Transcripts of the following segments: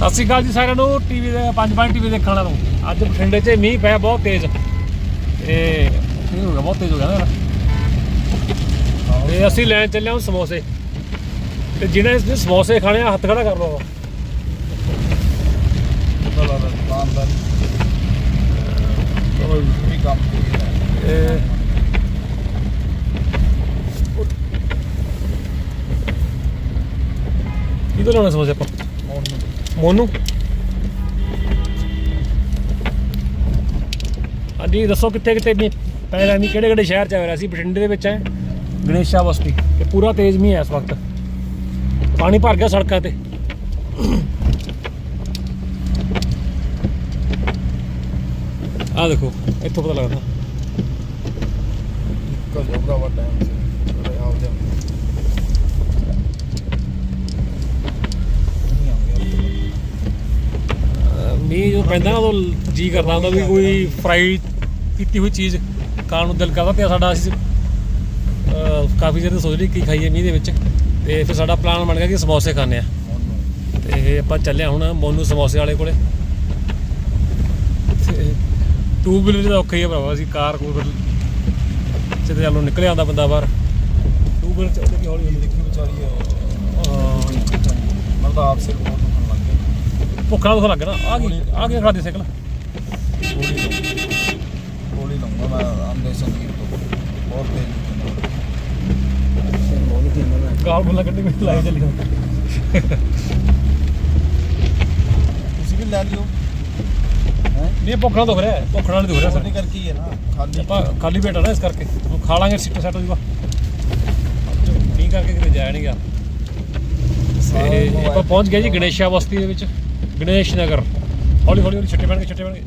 ਸਤਿ ਸ਼੍ਰੀ ਅਕਾਲ ਜੀ ਸਾਰਿਆਂ ਨੂੰ ਟੀਵੀ ਦੇ ਪੰਜ ਪੰਜ ਟੀਵੀ ਦੇਖਣ ਵਾਲਿਆਂ ਨੂੰ। ਅੱਜ ਬਠਿੰਡੇ 'ਚ ਮੀਂਹ ਪਿਆ ਬਹੁਤ ਤੇਜ਼। ਤੇ ਮੀਂਹ ਹੋ ਗਿਆ, ਬਹੁਤ ਤੇਜ਼ ਹੋ ਗਿਆ ਨਾ। ਤੇ ਅਸੀਂ ਲੈਣ ਚੱਲੇ ਹਾਂ ਸਮੋਸੇ। ਤੇ ਜਿਹਨੇ ਇਸ ਸਮੋਸੇ ਖਾਣੇ ਆ, ਹੱਥ ਖੜਾ ਕਰ ਲਓ। ਵੀ ਕੰਮ ਇਹ ਕਿਹਦੇ ਲਾਉਣੇ ਸਮੋਸੇ ਆਪਾਂ? ਮੋਨੂ। ਹਾਂਜੀ, ਦੱਸੋ ਕਿੱਥੇ ਕਿੱਥੇ ਵੀ ਪਹਿਲਾਂ ਨਹੀਂ ਕਿਹੜੇ ਕਿਹੜੇ ਸ਼ਹਿਰ ਚ ਆ ਰਿਹਾ ਸੀ? ਬਠਿੰਡੇ ਦੇ ਵਿੱਚ ਹੈ? ਗਣੇਸ਼ਾ ਬਸਤੀ ਤੇ ਪੂਰਾ ਤੇਜ਼ ਮੀਂਹ ਹੈ ਇਸ ਵਕਤ। ਪਾਣੀ ਭਰ ਗਿਆ ਸੜਕਾਂ ਤੇ। ਆ ਦੇਖੋ, ਇੱਥੋਂ ਪਤਾ ਲੱਗਦਾ। ਨਿਕਲ ਜਾਓ ਭਰਾਵਾ ਟਾਈਮ ਮੀਂਹ ਜਦੋਂ ਪੈਂਦਾ ਨਾ ਉਦੋਂ ਜੀ ਕਰਦਾ ਹੁੰਦਾ ਵੀ ਕੋਈ ਫਰਾਈ ਕੀਤੀ ਹੋਈ ਚੀਜ਼ ਖਾਣ ਨੂੰ ਦਿਲ ਕਰਦਾ ਤੇ ਸਾਡਾ ਅਸੀਂ, ਅਹ, ਕਾਫੀ ਚਿਰ ਤੋਂ ਸੋਚ ਲਈ ਕੀ ਖਾਈਏ ਮੀਂਹ ਦੇ ਵਿੱਚ ਤੇ ਫਿਰ ਸਾਡਾ ਪਲਾਨ ਬਣ ਗਿਆ ਕਿ ਸਮੋਸੇ ਖਾਣੇ ਆ ਤੇ ਆਪਾਂ ਚੱਲੇ ਹਾਂ ਹੁਣ ਮੋਨੂ ਸਮੋਸੇ ਵਾਲੇ ਕੋਲੇ। ਤੇ ਟੂ ਵੀਲਰ ਦਾ ਔਖਾ ਹੀ ਆ ਭਰਾਵਾ, ਅਸੀਂ ਕਾਰ ਕੋਲ ਫਿਰ ਸਿੱਧੇ ਚੱਲੋਂ ਨਿਕਲ ਆਉਂਦਾ ਬੰਦਾ ਬਾਹਰ। ਟੂ ਵੀਲਰ ਚੱਲਦੇ ਕਿ ਹੌਲੀ ਹੌਲੀ ਦੇਖੀ ਵਿਚਾਰੀ, ਅਹ ਮੈਂ ਆਪ ਸਿਰ ਬਹੁਤ ਭੁੱਖ ਦੁੱਖ ਲੱਗ ਨਾ ਆ ਗਈ ਆ ਗਈ ਖਾ ਦੇ ਸਾਈਕਲ? ਗੋਲੀ ਲਾਉਂਗਾ ਮੈਂ ਆਂਦੇ ਸੰਗੀਤ ਤੋਂ। ਬਹੁਤ ਤੇਜ਼ ਗਾਲ ਬੋਲਾ ਕੱਢੀ ਕੋਈ ਲਾਈ ਚੱਲੀ। ਤੁਸੀਂ ਵੀ ਲੈ ਲਿਓ। ਹੈ? ਨਹੀਂ ਭੁੱਖ ਨਾਲ ਦੁਖ ਰਿਹਾ। ਹੈ, ਭੁੱਖ ਨਾਲ ਨਹੀਂ ਦੁਖ ਰਿਹਾ ਨਹੀਂ ਸਰ। ਕਰਕੇ ਹੀ ਹੈ ਨਾ। ਖਾਲੀ ਆਪਾਂ ਖਾਲੀ ਆ ਨਾ ਇਸ ਕਰਕੇ। ਹੁਣ ਖਾ ਲਾਂਗੇ ਸਿੱਟ ਸੈੱਟ ਹੋ ਜੂਗਾ। ਨਹੀਂ ਕਰਕੇ ਕਿਤੇ ਜਾਇਆ ਨਹੀਂ ਗਿਆ। ਤੇ ਆਪਾਂ ਪਹੁੰਚ ਗਏ ਜੀ ਗਣੇਸ਼ਾ ਬਸਤੀ ਦੇ ਵਿੱਚ। ਗਣੇਸ਼ ਨਗਰ ਹੌਲੀ ਹੌਲੀ ਹੌਲੀ ਛੱਟੇ ਪੈਣਗੇ ਛੱਟੇ ਪੈਣਗੇ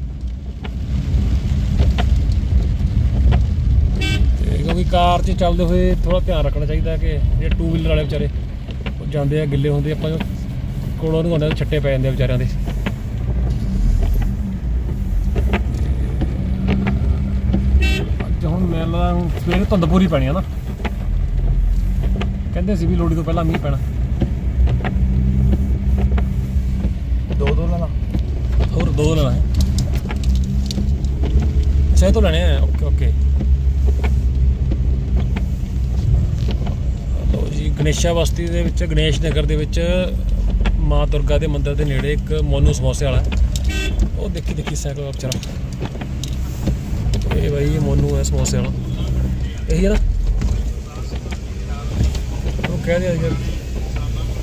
ਤੇ ਕਿਉਂਕਿ ਕਾਰ 'ਚ ਚੱਲਦੇ ਹੋਏ ਥੋੜਾ ਧਿਆਨ ਰੱਖਣਾ ਚਾਹੀਦਾ ਕਿ ਜਿਹੜੇ ਟੂ ਵੀਲਰ ਵਾਲੇ ਵਿਚਾਰੇ ਉਹ ਜਾਂਦੇ ਆ ਗਿੱਲੇ ਹੁੰਦੇ ਆਪਾਂ ਜੋ ਕੋਲੋਂ ਨੂੰ ਆਉਂਦੇ ਛੱਟੇ ਪੈ ਜਾਂਦੇ ਆ ਵਿਚਾਰਿਆਂ ਦੇ ਅੱਜ ਹੁਣ ਮੇਲਾ ਹੁਣ ਸਵੇਰੇ ਧੁੰਦ ਪੂਰੀ ਪੈਣੀ ਆ ਨਾ ਕਹਿੰਦੇ ਸੀ ਵੀ ਲੋੜੀ ਤੋਂ ਪਹਿਲਾਂ ਮੀਂਹ ਪੈਣਾ ਦੋ ਦੋ ਲੈਣਾ ਹੋਰ ਦੋ ਲੈਣਾ ਹੈ। ਅੱਛਾ, ਇਹ ਤੋਂ ਲੈਣੇ ਆ। ਓਕੇ ਲੋ ਜੀ, ਗਣੇਸ਼ਾ ਬਸਤੀ ਦੇ ਵਿੱਚ, ਗਣੇਸ਼ ਨਗਰ ਦੇ ਵਿੱਚ ਮਾਂ ਦੁਰਗਾ ਦੇ ਮੰਦਿਰ ਦੇ ਨੇੜੇ ਇੱਕ ਮੋਨੂ ਸਮੋਸੇ ਵਾਲਾ ਉਹ ਦੇਖੀ ਦੇਖੀ, ਸਾਈਕਲ ਚਲਾ। ਇਹ ਬਾਈ ਮੋਨੂ ਹੈ ਸਮੋਸੇ ਵਾਲਾ। ਇਹੀ ਹੈ ਨਾ? ਉਹ ਕਹਿ ਦਿਆ ਯਾਰ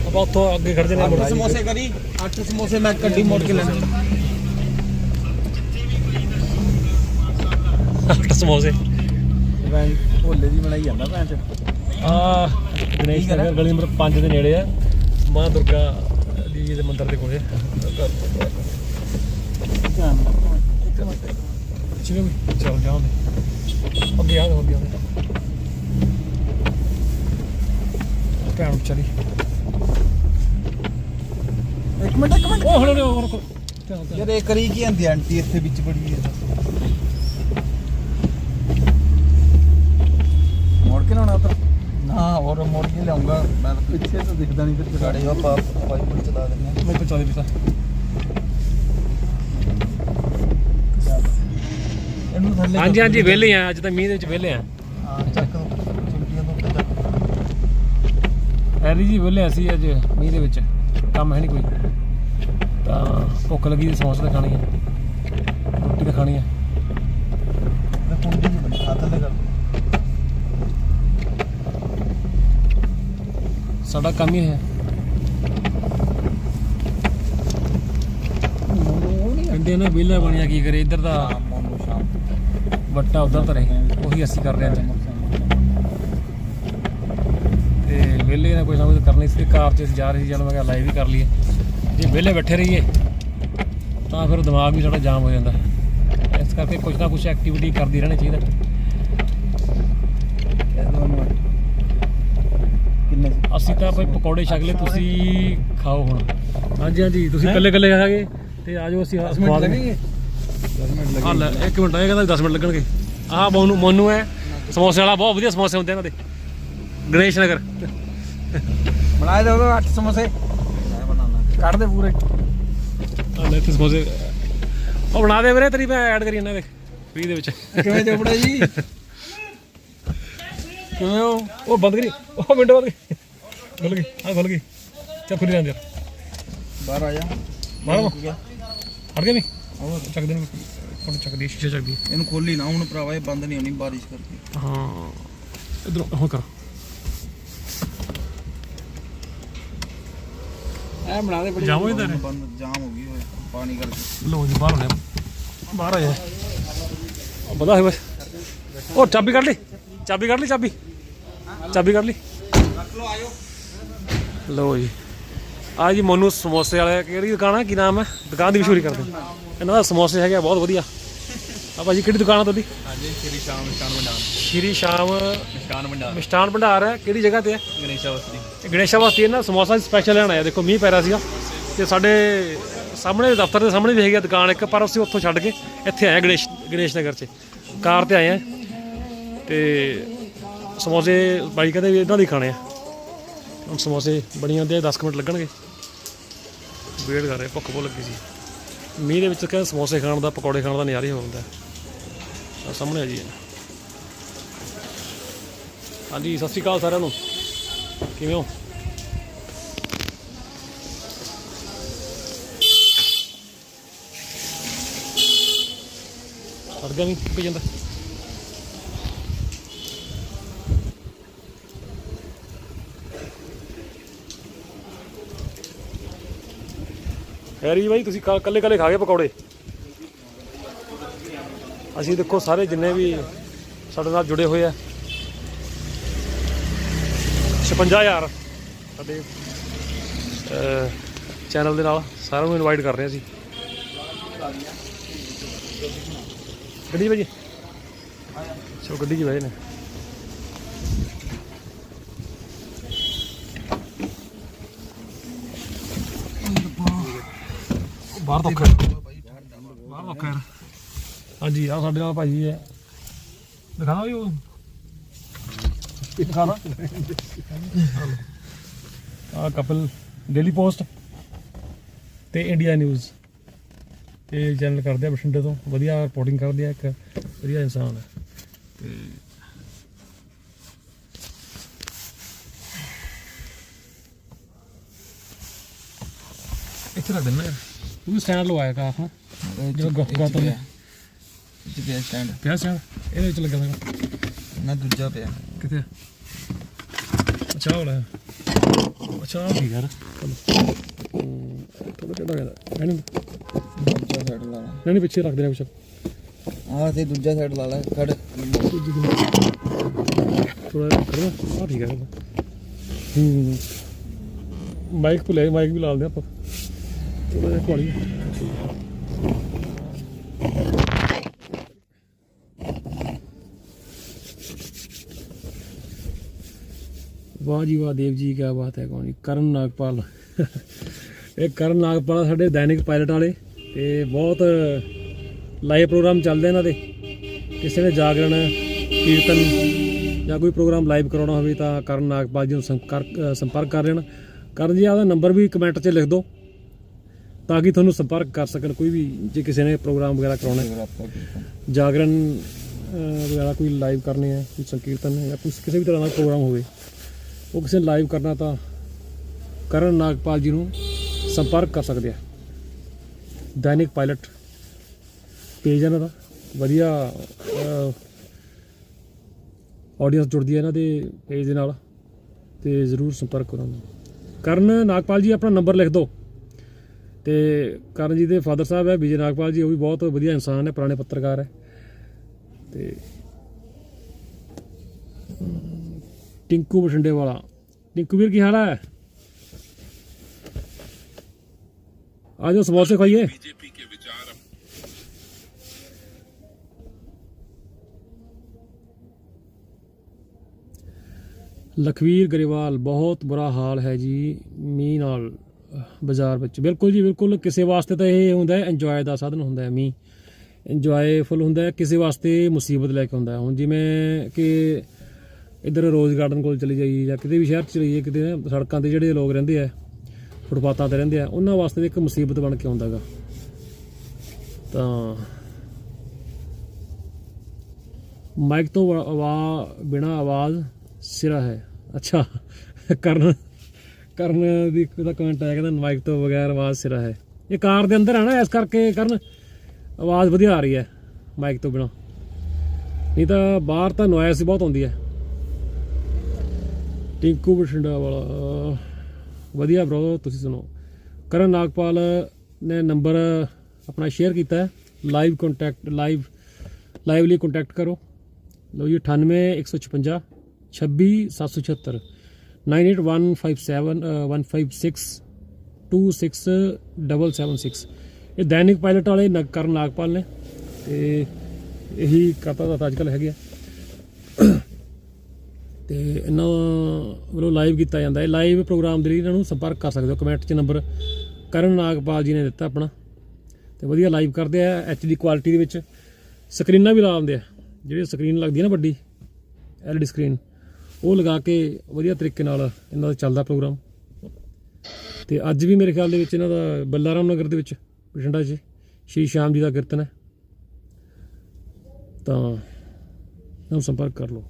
ਆਪਾਂ ਉੱਥੋਂ ਅੱਗੇ ਖੜ ਜਨੇ ਸਮੋਸੇ ਕਰੀ, ਅੱਠ ਸਮੋਸੇ ਮੈਂ ਕੱਢੀ ਮੋੜ ਕੇ ਲੈਣੇ ਸਮੋਸੇ। ਮੈਂ ਭੋਲੇ ਦੀ ਬਣਾਈ ਜਾਂਦਾ ਭੈਣ ਚ। ਆ ਗਣੇਸ਼? ਨਗਰ ਗਲੀ ਨੰਬਰ 5 ਦੇ ਨੇੜੇ ਆ। ਮਾਂ ਦੁਰਗਾ ਦੀ ਦੇ ਮੰਦਿਰ ਦੇ ਕੋਲੇ। ਚਲੋ ਵੀ। ਚਲ ਜਾਉਂਦੇ ਅੱਗੇ ਆ ਅੱਗੇ ਆ। ਭੈਣ ਚਲੀ। ਇੱਕ ਮਿੰਟ ਇੱਕ ਮਿੰਟ। ਉਹ ਹਲੋ ਯਾਰ ਇਹ ਕਰੀ ਕੀ ਆਂਦੀ ਆਂਟੀ ਇੱਥੇ ਵਿੱਚ ਬੜੀ ਹੈ। ਕੇ ਲਾਉਣਾ ਤਾਂ। ਨਾ ਹੋਰ ਮੋੜ ਕੇ ਲਿਆਉਂਗਾ। ਮੈਂ ਤਾਂ ਪਿੱਛੇ ਤਾਂ ਦਿਖਦਾ ਨਹੀਂ ਫਿਰ ਗਾੜੀ ਆਪਾਂ ਵਾਈਪਰ ਚਲਾ ਦਿੰਦੇ ਮੈਂ ਪਚਾ ਦੇ ਪਿਤਾ ਇਹਨੂੰ ਥੱਲੇ ਹਾਂਜੀ ਹਾਂਜੀ ਵਿਹਲੇ ਆ। ਅੱਜ ਤਾਂ ਮੀਂਹ ਦੇ ਵਿੱਚ ਵਿਹਲੇ ਆ। ਹਾਂ ਚੱਕ ਚਿੰਟੀਆਂ ਤੋਂ ਉੱਤੇ ਚੱਕ ਐਰੀ ਜੀ ਵਿਹਲੇ ਅਸੀਂ ਅੱਜ ਮੀਂਹ ਦੇ ਵਿੱਚ। ਕੰਮ ਹੈ ਨਹੀਂ ਕੋਈ। ਤਾਂ ਭੁੱਖ ਲੱਗੀ ਤੇ ਸਮੋਸੇ ਤਾਂ ਖਾਣੀ ਹੈ ਰੋਟੀ ਤਾਂ ਖਾਣੀ ਹੈ ਮੈਂ ਕੁੰਡੀ ਨਹੀਂ ਬਣੀ ਹੱਥ ਥੱਲੇ ਕਰ ਸਾਡਾ ਕੰਮ ਹੀ ਹੈ। ਕਹਿੰਦੇ ਨੇ ਵਿਹਲਾ ਬਣਿਆ ਕੀ ਕਰੇ ਇੱਧਰ ਦਾ ਵੱਟਾ ਉਧਰ ਧਰੇ ਉਹੀ ਅਸੀਂ ਕਰ ਰਹੇ ਹਾਂ। ਤੇ ਵਿਹਲੇ ਦਾ ਕੋਈ ਨਾ ਕੋਈ ਕਰਨੀ ਸੀ ਕਾਰ 'ਚ ਜਾ ਰਹੇ ਸੀ ਚਲੋ ਮੈਂ ਕਿਹਾ ਲਾਈਵ ਹੀ ਕਰ ਲਈਏ। ਜੇ ਵਿਹਲੇ ਬੈਠੇ ਰਹੀਏ ਤਾਂ ਫਿਰ ਦਿਮਾਗ ਵੀ ਸਾਡਾ ਜਾਮ ਹੋ ਜਾਂਦਾ। ਇਸ ਕਰਕੇ ਕੁਝ ਨਾ ਕੁਝ ਐਕਟੀਵਿਟੀ ਕਰਦੀ ਰਹਿਣੀ ਚਾਹੀਦਾ। ਅਸੀਂ ਤਾਂ ਭਾਈ ਪਕੌੜੇ ਛਕ ਲਏ ਤੁਸੀਂ ਖਾਓ ਹੁਣ। ਹਾਂਜੀ ਹਾਂਜੀ ਤੁਸੀਂ? ਇਕੱਲੇ ਇਕੱਲੇ ਖਾਗੇ ਤੇ ਆਜੋ ਅਸੀਂ 10 ਮਿੰਟ ਲੱਗਣਗੇ? 10 ਮਿੰਟ ਹਾਂ ਲੈ ਇੱਕ ਮਿੰਟ ਇਹ ਕਹਿੰਦਾ 10 ਮਿੰਟ ਲੱਗਣਗੇ। ਆਹ ਮੋਨੂ ਮੋਨੂ ਹੈ। ਸਮੋਸੇ ਵਾਲਾ ਬਹੁਤ ਵਧੀਆ ਸਮੋਸੇ ਹੁੰਦੇ ਇਹਨਾਂ ਦੇ ਗਣੇਸ਼ ਨਗਰ। ਬਣਾਏ ਦੋ 8 ਸਮੋਸੇ। ਮੈਂ ਬਣਾਉਣਾ ਕੱਢ ਦੇ ਪੂਰੇ। ਆ ਲੈ ਤੇ ਸਮੋਸੇ। ਉਹ ਬਣਾ ਦੇ ਵੀਰੇ ਤੇਰੀ ਮੈਂ ਐਡ ਕਰੀ ਇਹਨਾਂ ਦੇ ਫ੍ਰੀ ਦੇ ਵਿੱਚ। ਕਿਵੇਂ ਚੋਪੜਾ ਜੀ? ਕਿਵੇਂ ਉਹ ਬੰਦ ਕਰੀ। ਉਹ ਵਿੰਡੋ ਬੰਦ ਕਰੀ। ਖੁੱਲ ਗਈ ਆ ਖੁੱਲ ਗਈ। ਚੱਲ ਖੁੱਲੀ ਜਾਂਦੀ ਬਾਹਰ ਆ ਜਾ। ਮਾਰੋ ਗਿਆ ਹਟ ਗਿਆ ਨਹੀਂ? ਚੱਕ ਦੇ ਨੂੰ ਕੋਣ ਚੱਕਦੀ ਸ਼ੀਸ਼ੇ ਚੱਕਦੀ ਇਹਨੂੰ ਖੋਲੀ ਨਾ ਹੁਣ ਭਰਾਵਾ ਇਹ ਬੰਦ ਨਹੀਂ ਹੋਣੀ ਬਾਰਿਸ਼ ਕਰਕੇ। ਹਾਂ। ਇਧਰੋਂ ਹੋ ਕਰ। ਐ ਬਣਾ ਦੇ ਜਾਮੋ ਇੱਧਰ? ਬੰਦ ਜਾਮ ਹੋ ਗਈ ਓਏ ਪਾਣੀ ਕਰਕੇ। ਲੋ ਜੀ ਬਾਹਰ ਹੋਣੇ ਬਾਹਰ ਆ ਜਾ। ਬਦਾ ਹੈ ਬਸ। ਉਹ ਚਾਬੀ ਕੱਢ ਲਈ। ਚਾਬੀ ਕੱਢ ਲਈ ਚਾਬੀ। ਚਾਬੀ ਕੱਢ ਲਈ। ਰੱਖ ਲੋ ਆਇਓ। ਲੋ ਜੀ। ਆ ਜੀ ਮੋਨੂ ਸਮੋਸੇ ਵਾਲੇ ਕਿਹੜੀ ਦੁਕਾਨ ਆ? ਕੀ ਨਾਮ ਹੈ ਦੁਕਾਨ ਦੀ ਮਸ਼ਹੂਰੀ ਕਰਦੇ। ਇਹਨਾਂ ਦਾ ਸਮੋਸੇ ਹੈਗੇ ਬਹੁਤ ਵਧੀਆ। ਆ ਭਾਜੀ ਕਿਹੜੀ ਦੁਕਾਨ ਆ ਤੁਹਾਡੀ? ਹਾਂਜੀ ਸ਼੍ਰੀ ਸ਼ਾਮ ਨਿਸ਼ਾਨ ਮੰਡਾਨ ਸ਼੍ਰੀ ਸ਼ਾਮ ਮਿਸ਼ਟਾਨ ਭੰਡਾਰ। ਹੈ। ਕਿਹੜੀ ਜਗ੍ਹਾ ਤੇ ਹੈ? ਗਣੇਸ਼ਾ ਵਸਤੀ ਗਣੇਸ਼ਾ ਵਾਸਤੇ ਨਾ। ਸਮੋਸਾ ਸਪੈਸ਼ਲ ਲੈਣਾ ਹੈ ਦੇਖੋ ਮੀਂਹ ਪੈ ਰਿਹਾ ਸੀਗਾ। ਤੇ ਸਾਡੇ ਸਾਹਮਣੇ ਦਫ਼ਤਰ ਦੇ ਸਾਹਮਣੇ ਵੀ ਹੈਗੀ ਦੁਕਾਨ ਇੱਕ ਪਰ ਅਸੀਂ ਉੱਥੋਂ ਛੱਡ ਕੇ ਇੱਥੇ ਆਏ ਗਣੇਸ਼ ਗਣੇਸ਼ ਨਗਰ 'ਚ। ਕਾਰ ਤੇ ਆਏ ਆ ਤੇ ਸਮੋਸੇ ਬਾਈ ਕਹਿੰਦੇ ਵੀ ਇਹਨਾਂ ਦੇ ਖਾਣੇ ਆ। ਹੁਣ ਸਮੋਸੇ ਬਣੀ ਜਾਂਦੇ ਆ 10 ਕੁ ਮਿੰਟ ਲੱਗਣਗੇ। ਵੇਟ ਕਰ ਰਹੇ ਭੁੱਖ ਬਹੁਤ ਲੱਗੀ ਸੀ। ਮੀਂਹ ਦੇ ਵਿੱਚ ਕਹਿੰਦੇ ਸਮੋਸੇ ਖਾਣ ਦਾ ਪਕੌੜੇ ਖਾਣ ਦਾ ਨਜ਼ਾਰਾ ਹੀ ਹੁੰਦਾ ਆ ਸਾਹਮਣੇ ਆ ਜੀ। ਹਾਂਜੀ ਸਤਿ ਸ਼੍ਰੀ ਅਕਾਲ ਸਾਰਿਆਂ ਨੂੰ। ਕਿਵੇਂ ਹੋ? ਸੜ ਗਿਆ ਵੀ ਪੀ ਜਾਂਦਾ ਹੈਰੀ ਬਾਈ, ਤੁਸੀਂ ਕੱਲੇ ਕੱਲੇ ਖਾ ਗਏ ਪਕੌੜੇ? ਅਸੀਂ ਦੇਖੋ ਸਾਰੇ ਜਿੰਨੇ ਵੀ ਸਾਡੇ ਨਾਲ ਜੁੜੇ ਹੋਏ ਆ। 56000 ਸਾਡੇ ਚੈਨਲ ਦੇ ਨਾਲ ਸਾਰਿਆਂ ਨੂੰ ਇਨਵਾਈਟ ਕਰ ਰਹੇ ਅਸੀਂ। ਗੱਡੀ 'ਚ ਭਾਜੀ ਚਲੋ ਗੱਡੀ 'ਚ ਬਹਿ ਨੇ। ਬਾਹਰ ਤੋਂ ਬਾਹਰ ਤੋਂ ਖੈਰ ਹਾਂਜੀ ਆ ਸਾਡੇ ਨਾਲ ਭਾਜੀ ਹੈ। ਦਿਖਾਓ ਜੀ ਉਹ। ਦਿਖਾਣਾ ਆ ਕਪਲ ਡੇਲੀ ਪੋਸਟ ਤੇ ਇੰਡੀਆ ਨਿਊਜ਼ ਤੇ ਚੈਨਲ ਕਰਦੇ ਆ ਬਠਿੰਡੇ ਤੋਂ। ਵਧੀਆ ਰਿਪੋਰਟਿੰਗ ਕਰਦੇ ਆ ਇੱਕ ਵਧੀਆ ਇਨਸਾਨ ਹੈ। ਤੇ ਇੱਥੇ ਰੱਖ ਦਿੰਦਾ ਯਾਰ ਵੀ ਸਟੈਂਡ ਲਵਾਇਆ ਕਾ ਹਾਂ। ਜਿਹੜਾ ਗ- ਗੌਤਮ ਨੇ ਇੱਥੇ ਪਿਆ। ਸਟੈਂਡ। ਪਿਆ ਸਟੈਂਡ? ਇਹਦੇ ਵਿੱਚ ਲੱਗਿਆ ਹੋਇਆ ਨਾ ਦੂਜਾ ਪਿਆ। ਕਿੱਥੇ ਆ? ਅੱਛਾ ਹੋਣਾ ਅੱਛਾ ਆਹ ਠੀਕ ਹੈ ਨਾ ਥੋੜਾ ਟੇਡਾ ਗਿਆ ਨਹੀਂ ਦੂਜਾ ਸਾਈਡ ਲਾ ਲਾ। ਨਹੀਂ ਪਿੱਛੇ ਰੱਖ ਦੇਣਾ ਪਿੱਛੇ ਆਹ ਤੇ ਦੂਜਾ ਸਾਈਡ ਲਾ ਲਾ। ਖੜ। ਥੋੜਾ ਕਰਨਾ ਆ ਠੀਕ ਹੈ ਹੂੰ। ਮਾਈਕ ਭੁੱਲੇ ਮਾਈਕ ਵੀ ਲਾ ਲਦੇ ਆਪਾਂ। ਥੋੜਾ ਕੋਲੀ ਵਾਹ ਜੀ ਵਾਹ ਦੇਵ ਜੀ ਕੀ ਬਾਤ ਹੈ ਕੌਣ ਕਰਨ ਨਾਗਪਾਲ। ਇਹ ਕਰਨ ਨਾਗਪਾਲ ਸਾਡੇ ਦੈਨਿਕ ਪਾਇਲਟ ਵਾਲੇ ਤੇ ਬਹੁਤ ਲਾਈਵ ਪ੍ਰੋਗਰਾਮ ਚੱਲਦੇ ਇਹਨਾਂ ਦੇ। ਕਿਸੇ ਨੇ ਜਾਗਰਣ ਕੀਰਤਨ ਜਾਂ ਕੋਈ ਪ੍ਰੋਗਰਾਮ ਲਾਈਵ ਕਰਾਉਣਾ ਹੋਵੇ ਤਾਂ ਕਰਨ ਨਾਗਪਾਲ ਜੀ ਨੂੰ ਸੰਪਰਕ ਅ, ਸੰਪਰਕ ਕਰ ਲੈਣ। ਕਰਨ ਜੀ ਆਪਦਾ ਨੰਬਰ ਵੀ ਕਮੈਂਟ 'ਚ ਲਿਖ ਦਿਓ। ਤਾਂ ਕਿ ਤੁਹਾਨੂੰ ਸੰਪਰਕ ਕਰ ਸਕਣ ਕੋਈ ਵੀ ਜੇ ਕਿਸੇ ਨੇ ਪ੍ਰੋਗਰਾਮ ਵਗੈਰਾ ਕਰਾਉਣਾ ਹੈ। ਜਾਗਰਣ ਅ, ਵਗੈਰਾ ਕੋਈ ਲਾਈਵ ਕਰਨੇ ਆ ਕੋਈ ਸੰਕੀਰਤਨ ਜਾਂ ਕੁਛ ਕਿਸੇ ਵੀ ਤਰ੍ਹਾਂ ਦਾ ਪ੍ਰੋਗਰਾਮ ਹੋਵੇ ਉਹ ਕਿਸੇ ਨੇ ਲਾਈਵ ਕਰਨਾ ਤਾਂ ਕਰਨ ਨਾਗਪਾਲ ਜੀ ਨੂੰ ਸੰਪਰਕ ਕਰ ਸਕਦੇ ਆ। ਦੈਨਿਕ ਪਾਇਲਟ ਪੇਜ ਇਹਨਾਂ ਦਾ। ਵਧੀਆ ਆਡੀਅנס ਜੁੜਦੀ ਹੈ ਇਹਨਾਂ ਦੇ ਪੇਜ ਦੇ ਨਾਲ ਤੇ ਜ਼ਰੂਰ ਸੰਪਰਕ ਕਰੋ ਉਹਨਾਂ ਨਾਲ। ਕਰਨ ਨਾਗਪਾਲ ਜੀ ਆਪਣਾ ਨੰਬਰ ਲਿਖ ਦਿਓ। ਤੇ ਕਰਨ ਜੀ ਦੇ ਫਾਦਰ ਸਾਹਿਬ ਹੈ, ਵਿਜੇ ਨਾਗਪਾਲ ਜੀ, ਉਹ ਵੀ ਬਹੁਤ ਵਧੀਆ ਇਨਸਾਨ ਹੈ, ਪੁਰਾਣੇ ਪੱਤਰਕਾਰ ਹੈ। ਤੇ ਟਿੰਕੂ ਬਠਿੰਡੇ ਵਾਲਾ ਟਿੰਕੂ ਵੀਰ, ਕੀ ਹਾਲ ਹੈ? ਆ ਜਾਓ ਸਮੋਸੇ ਖਾਈਏ। ਲਖਵੀਰ ਗਰੇਵਾਲ, ਬਹੁਤ ਬੁਰਾ ਹਾਲ ਹੈ ਜੀ, ਮੀਂਹ ਨਾਲ। ਬਾਜ਼ਾਰ ਵਿੱਚ। ਬਿਲਕੁਲ ਜੀ, ਬਿਲਕੁਲ ਕਿਸੇ ਵਾਸਤੇ ਤਾਂ ਇਹ ਹੁੰਦਾ ਹੈ ਇੰਜੋਏ ਦਾ ਸਾਧਨ ਹੁੰਦਾ ਹੈ, ਮੀਂਹ। ਇੰਜੋਏਫੁਲ ਹੁੰਦਾ ਹੈ, ਕਿਸੇ ਵਾਸਤੇ ਮੁਸੀਬਤ ਲੈ ਕੇ ਆਉਂਦਾ ਹੁਣ ਜਿਵੇਂ ਕਿ ਇੱਧਰ ਰੋਜ਼ ਗਾਰਡਨ ਕੋਲ ਚਲੀ ਜਾਈਏ ਜਾਂ ਕਿਤੇ ਵੀ ਸ਼ਹਿਰ ਚ ਚਲੀ ਜਾਈਏ ਕਿਤੇ ਨਾ ਸੜਕਾਂ ਤੇ ਜਿਹੜੇ ਲੋਕ ਰਹਿੰਦੇ ਆ, ਫੁੱਟਪਾਥਾਂ ਤੇ ਰਹਿੰਦੇ ਆ, ਉਹਨਾਂ ਵਾਸਤੇ ਇੱਕ ਮੁਸੀਬਤ ਬਣ ਕੇ ਆਉਂਦਾ ਗਾ ਤਾਂ ਮਾਈਕ ਤੋਂ ਆਵਾ ਬਿਨਾ ਆਵਾਜ਼ ਸਿਰਾ ਹੈ। ਅੱਛਾ, ਕਰਨ ਕਰਨ ਦੀ ਦਾ ਕਮੈਂਟ ਆਇਆ ਕਹਿੰਦਾ ਮਾਈਕ ਤੋਂ ਬਗੈਰ ਆਵਾਜ਼ ਸਿਰਾ ਹੈ। ਇਹ ਕਾਰ ਦੇ ਅੰਦਰ ਹੈ ਨਾ, ਇਸ ਕਰਕੇ ਕਰਨ ਆਵਾਜ਼ ਵਧੀਆ ਆ ਰਹੀ ਹੈ ਮਾਈਕ ਤੋਂ ਬਿਨਾ। ਨਹੀਂ ਤਾਂ ਬਾਹਰ ਤਾਂ ਨੋਇਸ ਬਹੁਤ ਆਉਂਦੀ ਹੈ। ਟਿੰਕੂ ਬਠਿੰਡਾ ਵਾਲਾ ਵਧੀਆ ਬ్రో ਤੁਸੀਂ ਸੁਣੋ ਕਰਨ ਨਾਗਪਾਲ ਨੇ ਨੰਬਰ ਆਪਣਾ ਸ਼ੇਅਰ ਕੀਤਾ ਹੈ live contact live lively contact ਕਰੋ। ਲਓ ਜੀ 98 156 26 776 98157156 26776 ਇਹ ਦੈਨਿਕ ਪਾਇਲਟ ਵਾਲੇ ਨਗ ਕਰਨ ਨਾਗਪਾਲ ਨੇ ਤੇ ਇਹੀ ਕਰਤਾ ਦਾ ਅੱਜ ਕੱਲ ਹੈਗੇ ਆ ਤੇ ਇਹਨਾਂ ਵੱਲੋਂ ਲਾਈਵ ਕੀਤਾ ਜਾਂਦਾ ਹੈ ਲਾਈਵ ਪ੍ਰੋਗਰਾਮ ਦੇ ਲਈ ਇਹਨਾਂ ਨੂੰ ਸੰਪਰਕ ਕਰ ਸਕਦੇ ਹੋ ਕਮੈਂਟ 'ਚ ਨੰਬਰ ਕਰਨ ਨਾਗਪਾਲ ਜੀ ਨੇ ਦਿੱਤਾ ਆਪਣਾ ਤੇ ਵਧੀਆ ਲਾਈਵ ਕਰਦੇ ਆ ਐਚਡੀ ਕੁਆਲਿਟੀ ਦੇ ਵਿੱਚ ਸਕਰੀਨਾਂ ਵੀ ਲਾ ਦਿੰਦੇ ਆ ਜਿਹੜੀ ਸਕਰੀਨ ਲੱਗਦੀ ਹੈ ਨਾ ਵੱਡੀ ਐਲਈਡੀ ਸਕਰੀਨ ਉਹ ਲਗਾ ਕੇ ਵਧੀਆ ਤਰੀਕੇ ਨਾਲ ਇਹਨਾਂ ਦਾ ਚੱਲਦਾ ਪ੍ਰੋਗਰਾਮ। ਤੇ ਅੱਜ ਵੀ ਮੇਰੇ ਖਿਆਲ ਦੇ ਵਿੱਚ ਇਹਨਾਂ ਦਾ ਬੱਲਾਰਾਮ ਨਗਰ ਦੇ ਵਿੱਚ ਬਠਿੰਡਾ 'ਚ ਸ਼੍ਰੀ ਸ਼ਾਮ ਜੀ ਦਾ ਕੀਰਤਨ ਹੈ। ਤਾਂ ਇਹਨਾਂ ਨੂੰ ਸੰਪਰਕ ਕਰ ਲਓ।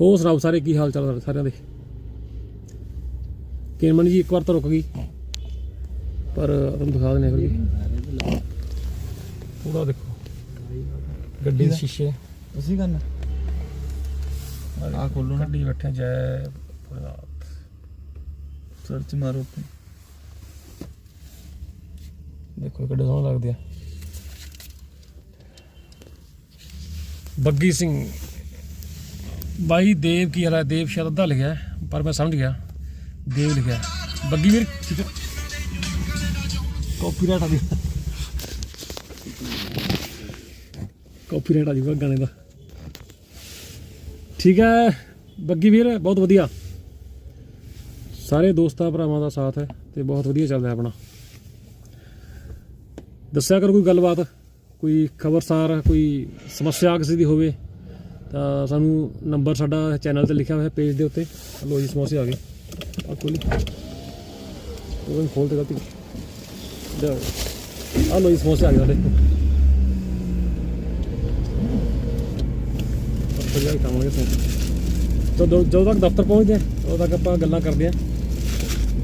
ਹੋਰ ਸੁਣਾਓ ਸਾਰੇ ਕੀ ਹਾਲ ਚਾਲ ਸਾਰਿਆਂ ਦੇ? ਕਿਰਮਨ ਜੀ ਇੱਕ ਵਾਰ ਤਾਂ ਰੁਕ ਗਈ ਪਰ ਤੁਹਾਨੂੰ ਦਿਖਾ ਦਿੰਦੇ ਹਾਂ ਫਿਰ ਵੀ। ਪੂਰਾ ਦੇਖੋ। ਗੱਡੀ ਦੇ। ਸ਼ੀਸ਼ੇ। ਉਸੇ ਕਰਨਾ ਆ। ਖੋਲੋ ਨਾ। ਗੱਡੀ ਬੈਠੇ ਜੈ ਭੋਲੇਨਾਥ। ਸਰਚ ਮਾਰੋ ਉੱਤੇ ਦੇਖੋ ਕਿੱਡੇ ਸੋਹਣੇ ਲੱਗਦੇ ਆ। ਬੱਗੀ ਸਿੰਘ। ਬਾਈ ਦੇਵ ਕੀ ਹਾਲ ਦੇਵ ਸ਼ਾਇਦ ਅੱਧਾ ਲਿਖਿਆ ਹੈ, ਪਰ ਮੈਂ ਸਮਝ ਗਿਆ। ਦੇਵ ਲਿਖਿਆ ਹੈ। ਬੱਗੀ ਵੀਰ ਕਾਪੀਰਾਈਟ ਆ। ਜੀ। ਕਾਪੀਰਾਈਟ ਆ ਜੂਗਾ ਗਾਣੇ ਦਾ। ਠੀਕ ਹੈ। ਬੱਗੀ ਵੀਰ, ਬਹੁਤ ਵਧੀਆ। ਸਾਰੇ ਦੋਸਤਾਂ ਭਰਾਵਾਂ ਦਾ ਸਾਥ ਹੈ ਤੇ ਬਹੁਤ ਵਧੀਆ ਚੱਲਦਾ ਆਪਣਾ। ਦੱਸਿਆ ਕਰੋ ਕੋਈ ਗੱਲਬਾਤ, ਕੋਈ ਖਬਰਸਾਰ, ਕੋਈ ਸਮੱਸਿਆ ਕਿਸੇ ਦੀ ਹੋਵੇ, ਤਾਂ ਸਾਨੂੰ ਨੰਬਰ ਸਾਡਾ ਚੈਨਲ ਤੇ ਲਿਖਿਆ ਹੋਇਆ ਪੇਜ ਦੇ ਉੱਤੇ। ਲੋ ਜੀ ਸਮੋਸੇ ਆ ਗਏ ਆ ਕੋਲੀ ਉਹ ਖੋਲ ਦੇ ਗਲਤੀ। ਲਿਆਓ। ਆ ਲੋ ਜੀ ਸਮੋਸੇ ਆ ਗਏ ਸਾਡੇ। ਪੱਤਰ ਜਾ ਕੰਮ ਤਾਂ ਜਦੋਂ ਜਦੋਂ ਤੱਕ ਦਫ਼ਤਰ ਪਹੁੰਚਦੇ ਆ, ਉਦੋਂ ਤੱਕ ਆਪਾਂ ਗੱਲਾਂ ਕਰਦੇ ਆ।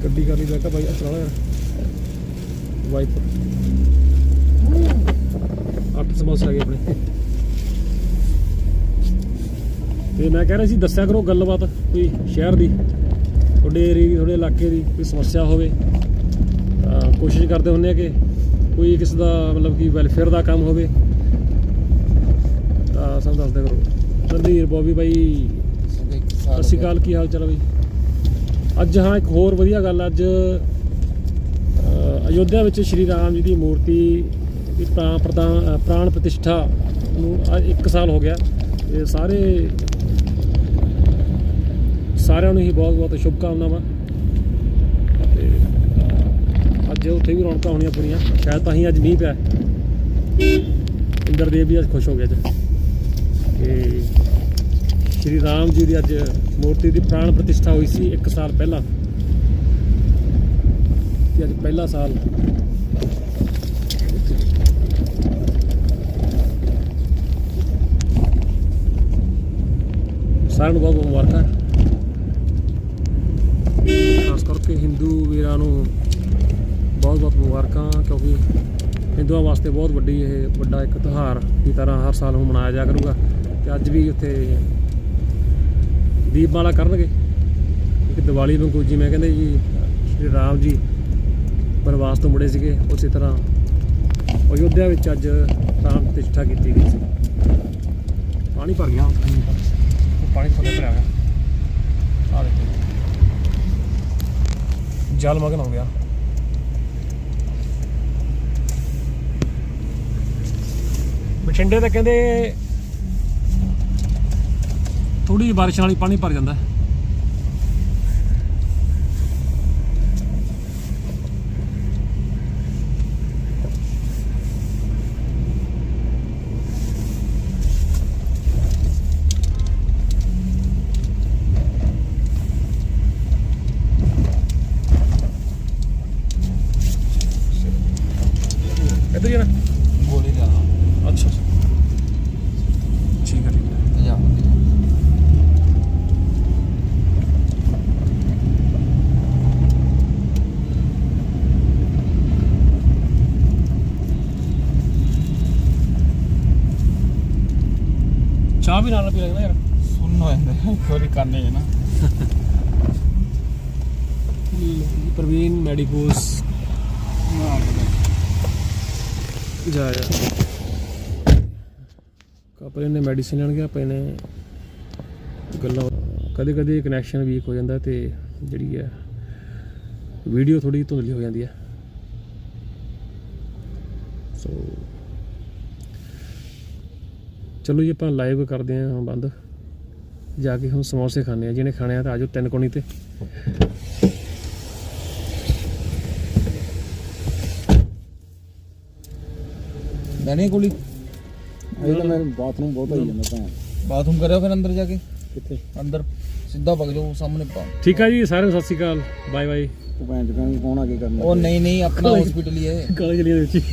ਗੱਡੀ ਕਰ ਲਈ ਬੈਠਾ ਭਾਈ ਆ ਚਲਾ ਯਾਰ ਵਾਈਪਰ ਅੱਠ ਸਮੋਸੇ ਆ ਗਏ ਆਪਣੇ। ਤੇ ਮੈਂ ਕਹਿ ਰਿਹਾ ਸੀ, ਦੱਸਿਆ ਕਰੋ ਗੱਲਬਾਤ ਕੋਈ ਸ਼ਹਿਰ ਦੀ, ਤੁਹਾਡੇ ਏਰੀਏ ਦੀ, ਤੁਹਾਡੇ ਇਲਾਕੇ ਦੀ ਕੋਈ ਸਮੱਸਿਆ ਹੋਵੇ ਕੋਸ਼ਿਸ਼ ਕਰਦੇ ਹੁੰਦੇ ਆ ਕਿ ਕੋਈ ਕਿਸ ਦਾ ਮਤਲਬ ਕਿ ਵੈਲਫੇਅਰ ਦਾ ਕੰਮ ਹੋਵੇ। ਤਾਂ ਸਾਨੂੰ ਦੱਸਦੇ ਕਰੋ। ਰਣਧੀਰ ਬੋਬੀ ਬਾਈ, ਸਤਿ ਸ਼੍ਰੀ ਅਕਾਲ, ਕੀ ਹਾਲ ਚਾਲ ਹੈ ਬਈ? ਅੱਜ ਹਾਂ, ਇੱਕ ਹੋਰ ਵਧੀਆ ਗੱਲ ਅੱਜ ਅਯੋਧਿਆ ਵਿੱਚ ਸ਼੍ਰੀ ਰਾਮ ਜੀ ਦੀ ਮੂਰਤੀ ਦੀ ਪ੍ਰਾ- ਪ੍ਰਦਾਨ ਪ੍ਰਾਣ ਪ੍ਰਤਿਸ਼ਠਾ ਨੂੰ ਅੱਜ ਇੱਕ ਸਾਲ ਹੋ ਗਿਆ। ਤੇ ਸਾਰੇ, ਸਾਰਿਆਂ ਨੂੰ ਹੀ ਬਹੁਤ ਬਹੁਤ ਸ਼ੁਭਕਾਮਨਾਵਾਂ। ਤੇ ਅੱਜ ਉੱਥੇ ਵੀ ਰੌਣਕਾਂ ਹੋਣੀਆਂ ਪੂਰੀਆਂ। ਸ਼ਾਇਦ ਤਾਂ ਹੀ ਅੱਜ ਮੀਂਹ ਪਿਆ। ਇੰਦਰਦੇਵ ਵੀ ਅੱਜ ਖੁਸ਼ ਹੋ ਗਿਆ ਅੱਜ। ਕਿ ਸ਼੍ਰੀ ਰਾਮ ਜੀ ਦੀ ਅੱਜ ਮੂਰਤੀ ਦੀ ਪ੍ਰਾਣ ਪ੍ਰਤਿਸ਼ਠਾ ਹੋਈ ਸੀ 1 ਸਾਲ ਪਹਿਲਾਂ। ਤੇ ਅੱਜ ਪਹਿਲਾ ਸਾਲ। ਸਾਰਿਆਂ ਨੂੰ ਬਹੁਤ ਮੁਬਾਰਕਾਂ। ਖਾਸ ਕਰਕੇ ਹਿੰਦੂ ਵੀਰਾਂ ਨੂੰ ਬਹੁਤ ਬਹੁਤ ਮੁਬਾਰਕਾਂ, ਕਿਉਂਕਿ ਹਿੰਦੂਆਂ ਵਾਸਤੇ ਬਹੁਤ ਵੱਡੀ ਇਹ ਵੱਡਾ ਇੱਕ ਤਿਉਹਾਰ ਦੀ ਤਰ੍ਹਾਂ ਹਰ ਸਾਲ ਹੁਣ ਮਨਾਇਆ ਜਾ ਕਰੂਗਾ। ਤੇ ਅੱਜ ਵੀ ਉੱਥੇ ਦੀਪਮਾਲਾ ਕਰਨਗੇ। ਇੱਕ ਦੀਵਾਲੀ ਵਾਂਗੂ ਜਿਵੇਂ ਕਹਿੰਦੇ ਜੀ, ਸ਼੍ਰੀ ਰਾਮ ਜੀ ਬਨਵਾਸ ਤੋਂ ਮੁੜੇ ਸੀਗੇ, ਉਸੇ ਤਰ੍ਹਾਂ ਅਯੋਧਿਆ ਵਿੱਚ ਅੱਜ ਪ੍ਰਾਣ ਪ੍ਰਤਿਸ਼ਠਾ ਕੀਤੀ ਗਈ ਸੀ। ਪਾਣੀ ਭਰ ਗਿਆ। ਪਾਣੀ ਥੋੜਾ ਭਰਿਆ ਗਿਆ ਆ ਦੇਖੋ ਜਲ ਮਗਨ ਹੋ ਗਿਆ। ਬਠਿੰਡੇ ਤਾਂ ਕਹਿੰਦੇ ਥੋੜੀ ਬਾਰਿਸ਼ ਨਾਲ ਹੀ ਪਾਣੀ ਭਰ ਜਾਂਦਾ ਹੈ। ਚਾਹ ਵੀ ਨਾਲ ਪੀ ਲੱਗਦਾ ਯਾਰ। ਸੁਣ ਹੋ ਜਾਂਦਾ ਵਾਰੀ ਕਰਨੇ ਹੈ ਨਾ। ਪ੍ਰਵੀਨ ਮੈਡੀਕੋਸ। ਜਾ ਜਾ। ਕਪਰੇ ਨੇ ਮੈਡੀਸਿਨ ਲੈਣ ਗਿਆ ਆਪਾਂ ਨੇ ਗੱਲਾਂ ਕਦੇ ਕਦੇ ਕਨੈਕਸ਼ਨ ਵੀਕ ਹੋ ਜਾਂਦਾ ਤੇ ਜਿਹੜੀ ਹੈ ਵੀਡੀਓ ਥੋੜੀ ਧੁੰਦਲੀ ਹੋ ਜਾਂਦੀ ਹੈ। ਸੋ ਚਲੋ ਜੀ ਆਪਾਂ ਲਾਈਵ ਕਰਦੇ ਹਾਂ ਬੰਦ। ਜਾ ਕੇ ਹੁਣ ਸਮੋਸੇ ਖਾਣੇ ਆ ਜਿਹਨੇ ਖਾਣੇ ਆ ਤਾਂ ਆਜੋ ਤਿੰਨ ਕੋਣੀ ਤੇ। ਲੈਣੀ ਗੋਲੀ ਇਹ ਤਾਂ ਮੈਂ ਬਾਥਰੂਮ ਬਹੁਤ ਆਈ ਜਾਂਦਾ ਭੈਣ। ਬਾਥਰੂਮ ਕਰਿਓ ਫਿਰ ਅੰਦਰ ਜਾ ਕੇ। ਕਿੱਥੇ? ਅੰਦਰ ਸਿੱਧਾ ਵਗ ਜਾਓ ਸਾਹਮਣੇ ਪਾ। ਠੀਕ ਆ ਜੀ ਸਾਰਿਆਂ ਨੂੰ ਸਤਿ ਸ਼੍ਰੀ ਅਕਾਲ। ਬਾਏ ਬਾਏ ਤੂੰ ਭੈਣ ਚਕਾਂ ਕੌਣ ਆ ਕੇ ਕਰਨਾ। ਉਹ ਨਹੀਂ ਨਹੀਂ ਆਪਣਾ ਹਸਪੀਟਲ ਹੀ ਹੈ ਕਾਲੇ ਚਲੀਆਂ ਦੇ ਵਿੱਚ।